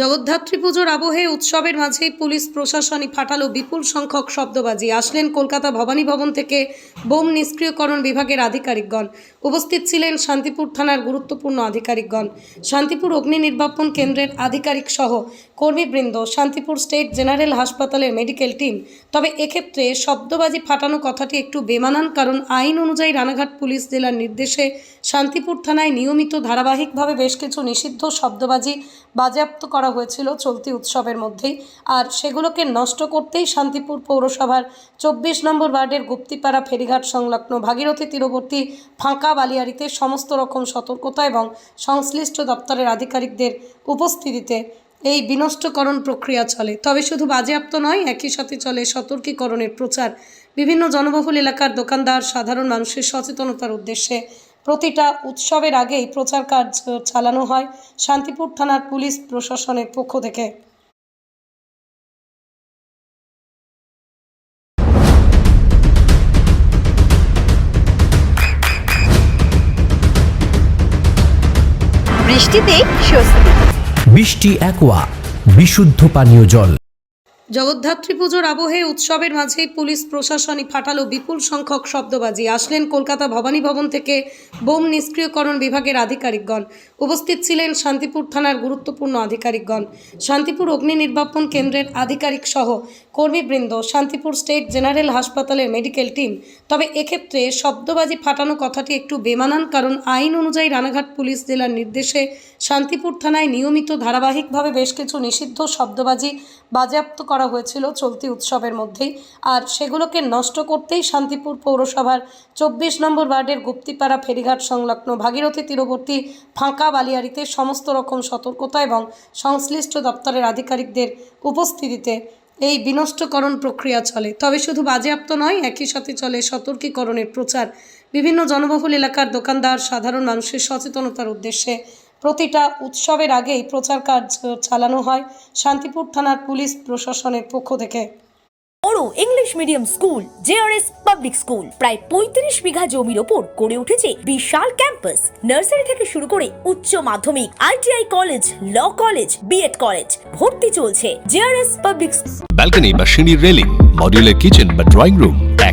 জগদ্ধাত্রী পুজোর আবহে উৎসবের মাঝেই পুলিশ প্রশাসনই ফাটালো বিপুল সংখ্যক শব্দবাজি। আসলেন কলকাতা ভবানী ভবন থেকে বোম নিষ্ক্রিয়করণ বিভাগের আধিকারিকগণ। উপস্থিত ছিলেন শান্তিপুর থানার গুরুত্বপূর্ণ আধিকারিকগণ। শান্তিপুর অগ্নি নির্বাপন কেন্দ্রের আধিকারিক সহ কর্মীবৃন্দ, শান্তিপুর স্টেট জেনারেল হাসপাতালের মেডিকেল টিম। তবে এক্ষেত্রে শব্দবাজি ফাটানো কথাটি একটু বেমানান, কারণ আইন অনুযায়ী রানাঘাট পুলিশ জেলার নির্দেশে শান্তিপুর থানায় নিয়মিত ধারাবাহিকভাবে বেশ কিছু নিষিদ্ধ শব্দবাজি বাজেয়াপ্ত করা হয়েছিল চলতি উৎসবের মধ্যেই। আর সেগুলোকে নষ্ট করতেই শান্তিপুর পৌরসভার চব্বিশ নম্বর ওয়ার্ডের গুপ্তিপাড়া ফেরিঘাট সংলগ্ন ভাগীরথী তীরবর্তী ফাঁকা বালিয়াড়িতে সমস্ত রকম সতর্কতা এবং সংশ্লিষ্ট দপ্তরের আধিকারিকদের উপস্থিতিতে এই বিনষ্টকরণ প্রক্রিয়া চলে। তবে শুধু বাজেয়াপ্ত নয়, একই সাথে চলে সতর্কীকরণের প্রচার। বিভিন্ন জনবহুল এলাকার দোকানদার, সাধারণ মানুষের সচেতনতার উদ্দেশ্যে প্রতিটা উৎসবের আগেই প্রচার কাজ চালানো হয় শান্তিপুর থানার পুলিশ প্রশাসনের পক্ষ থেকে। বৃষ্টিতে স্বস্তি। বৃষ্টি অ্যাকোয়া বিশুদ্ধ পানীয় জল। জগদ্ধাত্রী পুজোর আবহে উৎসবের মাঝেই পুলিশ প্রশাসনই ফাটালো বিপুল সংখ্যক শব্দবাজি। আসলেন কলকাতা ভবানী ভবন থেকে বোম নিষ্ক্রিয়করণ বিভাগের আধিকারিকগণ। উপস্থিত ছিলেন শান্তিপুর থানার গুরুত্বপূর্ণ আধিকারিকগণ। শান্তিপুর অগ্নি নির্বাপন কেন্দ্রের আধিকারিক সহ কর্মীবৃন্দ, শান্তিপুর স্টেট জেনারেল হাসপাতালের মেডিকেল টিম। তবে এক্ষেত্রে শব্দবাজি ফাটানো কথাটি একটু বেমানান, কারণ আইন অনুযায়ী রানাঘাট পুলিশ জেলার নির্দেশে শান্তিপুর থানায় নিয়মিত ধারাবাহিকভাবে বেশ কিছু নিষিদ্ধ শব্দবাজি বাজেয়াপ্ত করা হয়েছিল চলতি উৎসবের মধ্যেই। আর সেগুলোকে নষ্ট করতেই শান্তিপুর পৌরসভার চব্বিশ নম্বর ওয়ার্ডের গুপ্তিপাড়া ফেরিঘাট সংলগ্ন ভাগীরথী তীরবর্তী ফাঁকা বালিয়াড়িতে সমস্ত রকম সতর্কতা এবং সংশ্লিষ্ট দপ্তরের আধিকারিকদের উপস্থিতিতে এই বিনষ্টকরণ প্রক্রিয়া চলে। তবে শুধু বাজেয়াপ্ত নয়, একই সাথে চলে সতর্কীকরণের প্রচার। বিভিন্ন জনবহুল এলাকার দোকানদার, সাধারণ মানুষের সচেতনতার উদ্দেশ্যে প্রতিটা উৎসবের আগেই প্রচার কাজ চালানো হয় শান্তিপুর থানার পুলিশ প্রশাসনের পক্ষ থেকে। বড় English medium school JRS public school. প্রায় পঁয়ত্রিশ বিঘা জমির ওপর গড়ে উঠেছে বিশাল ক্যাম্পাস। নার্সারি থেকে শুরু করে উচ্চ মাধ্যমিক ITI college law college B Ed college ভর্তি চলছে জেআরএস পাবলিক ব্যালকনি বা সিঁড়ির রেলিং মডিউলার কিচেন বা ড্রয়িং রুম